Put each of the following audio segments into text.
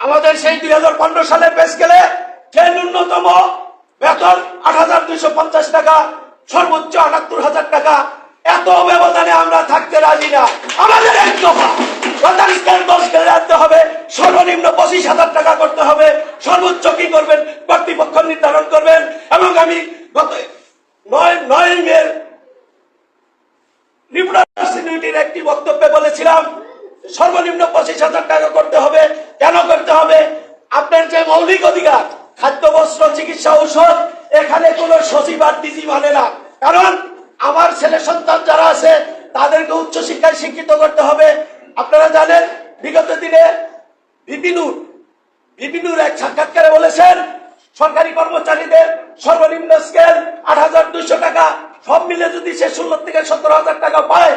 আমাদের সেই দুই হাজার পনেরো সালের বেস গেলে যে ন্যূনতম বেতন আট হাজার দুইশো পঞ্চাশ টাকা, সর্বোচ্চ আটাত্তর হাজার টাকা। এত ব্যবধানে আমরা থাকতে রাজি না। আমাদের সর্বনিম্ন পঁচিশ হাজার টাকা করতে হবে। সর্বোচ্চ কি করবেন? কর্তৃপক্ষ নির্ধারণ করবেন। এবং আমি নয় নয় মের ইউনিভার্সিটির একটি বক্তব্যে বলেছিলাম সর্বনিম্ন পঁচিশ হাজার টাকা করতে হবে। কেন করতে হবে? আপনার যে মৌলিক অধিকার, খাদ্য, বস্ত্র, চিকিৎসা, ঔষধ, এখানে কোনো সচিব আর ডিজি মানে না। কারণ আমার ছেলে সন্তান যারা আছে, তাদেরকে উচ্চশিক্ষায় শিক্ষিত করতে হবে। আপনারা জানেন, বিগত দিনে বিপিনুর বিপিনুর এক সাক্ষাৎকারে বলেছেন, সরকারি কর্মচারীদের সর্বনিম্ন স্কেল আট হাজার দুইশো টাকা। সব মিলে যদি সে ষোলো থেকে সতেরো হাজার টাকা পায়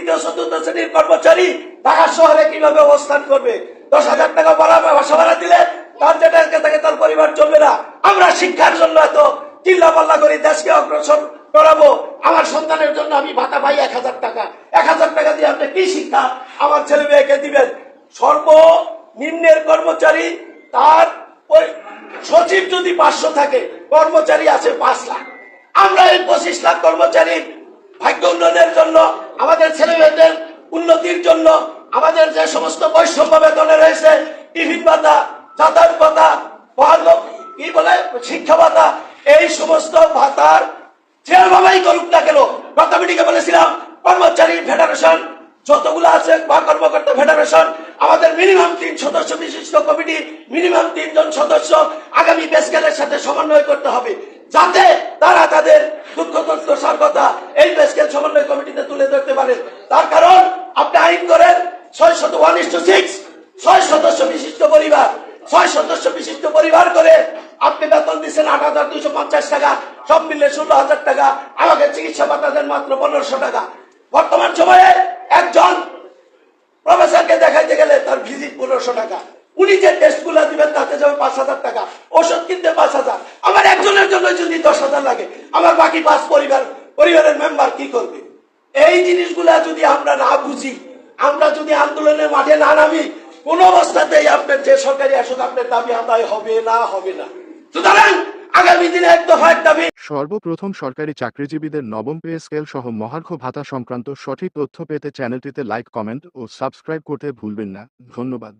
তৃতীয় চতুর্থ শ্রেণির কর্মচারী ঢাকা শহরে কীভাবে অবস্থান করবে? দশ হাজার টাকা ভাড়া দিলে তার যেটা থেকে তার পরিবার চলবে না। আমরা শিক্ষার জন্য এত চিল্লা পাল্লা করে দেশকে অগ্রসর করাবো। আমার সন্তানের জন্য আমি ভাতা পাই এক হাজার টাকা। এক হাজার টাকা দিয়ে আপনি কি শিক্ষা? আমার ছেলে মেয়েকে দিবেন। সর্বনিম্নের কর্মচারী তার সচিব যদি পাঁচশো থাকে, কর্মচারী আছে পাঁচ লাখ। আমরা এই পঁচিশ লাখ কর্মচারীর ভাগ্য উন্নয়নের জন্য, আমাদের ছেলে মেয়েদের উন্নতির জন্য, আমাদের যে সমস্ত বৈষম্য বেতনে রয়েছে টিফিন ভাতা, যাতায়াত ভাতা কি বলে, শিক্ষা ভাতা, এই সমস্ত ভাতার যেভাবেই করুক না কেন মিটিংয়ে বলেছিলাম, কর্মচারী ফেডারেশন, যতগুলো আছে, বা কর্মকর্তা ফেডারেশন, আমাদের মিনিমাম তিন সদস্য বিশিষ্ট কমিটি, মিনিমাম তিনজন সদস্য, আগামী বেসকেলের সাথে সমন্বয় করতে হবে, যাতে সমন্বয় কমিটিতে তুলে ধরতে পারেন। তার কারণ, আপনি আইন করেন, ছয় শত ওয়ান ইস টু সিক্স, ছয় সদস্য বিশিষ্ট পরিবার, ছয় সদস্য বিশিষ্ট পরিবার করে আপনি বেতন দিচ্ছেন আট হাজার দুইশো পঞ্চাশ টাকা, সব মিলে ষোলো হাজার টাকা, আমাকে চিকিৎসা ভাতা দেন মাত্র পনেরোশো টাকা। বর্তমান সময়ে একজন প্রফেসরকে দেখাইতে গেলে তার ভিজিট পনেরোশো টাকা। উনি যে টেস্টগুলো দিবেন, তাতে যাবে পাঁচ হাজার টাকা, ওষুধ কিনতে পাঁচ হাজার। আমার একজনের জন্য যদি দশ হাজার লাগে, আমার বাকি পাঁচ পরিবার পরিবারের মেম্বার কি করবে? এই জিনিসগুলা যদি আমরা না বুঝি, আমরা যদি আন্দোলনের মাঠে না নামি, কোন অবস্থাতেই আপনার যে সরকারি আসুক আপনার দাবি আদায় হবে না হবে না। সুতরাং সর্বপ্রথম সরকারি চাকরিজীবীদের নবম পে স্কেল সহ মহার্ঘ ভাতা সংক্রান্ত সঠিক তথ্য পেতে চ্যানেলটিতে লাইক, কমেন্ট ও সাবস্ক্রাইব করতে ভুলবেন না। ধন্যবাদ।